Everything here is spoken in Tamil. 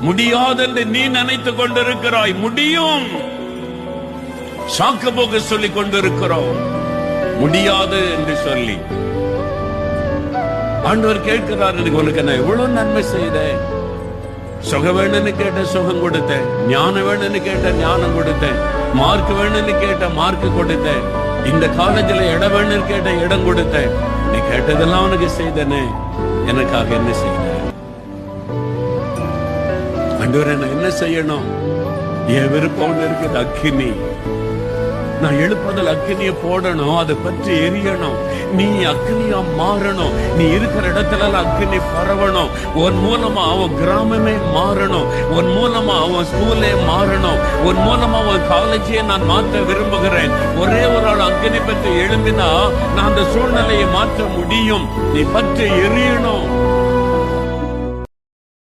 முடியாது என்று நீ நினைத்துக் கொண்டிருக்கிறாய். முடியும். சாக்கு போக்கு சொல்லிக் கொண்டிருக்கிறோம். முடியாது என்று சொல்லி. ஆண்டவர் கேட்கிறார் உனக்கு நான் எவ்வளவு நன்மை செய்தேன். சுகம் வேணும்னு கேட்ட சுகம் கொடுத்தேன். ஞானம் வேணும்னு கேட்ட ஞானம் கொடுத்தேன். மார்க் வேணும்னு கேட்ட மார்க் கொடுத்தேன். இந்த காலேஜில் இடம் வேணும்னு கேட்ட இடம் கொடுத்தேன். நீ கேட்டதெல்லாம் உனக்கு செய்தனே. எனக்காக என்ன செய்த ஆண்டவரே நான் என்ன செய்யணும்? என் விருப்பம் ஒண்ணு இருக்குது அக்கினி. நான் எழுப்புதல் அக்கினிய போடணும் அதை பற்றி எரியணும். நீ அக்கினியா மாறணும். நீ இருக்கிற இடத்துல அக்னி அக்கினி பரவணும். உன் மூலமா அவன் கிராமமே மாறணும். உன் மூலமா அவன் ஸ்கூலே மாறணும். உன் மூலமா அவன் காலேஜே நான் மாற்ற விரும்புகிறேன். ஒரே ஒரு ஆள் அக்கினி பற்றி எழும்பினா நான் அந்த சூழ்நிலையை மாற்ற முடியும். நீ பற்றி எரியணும்.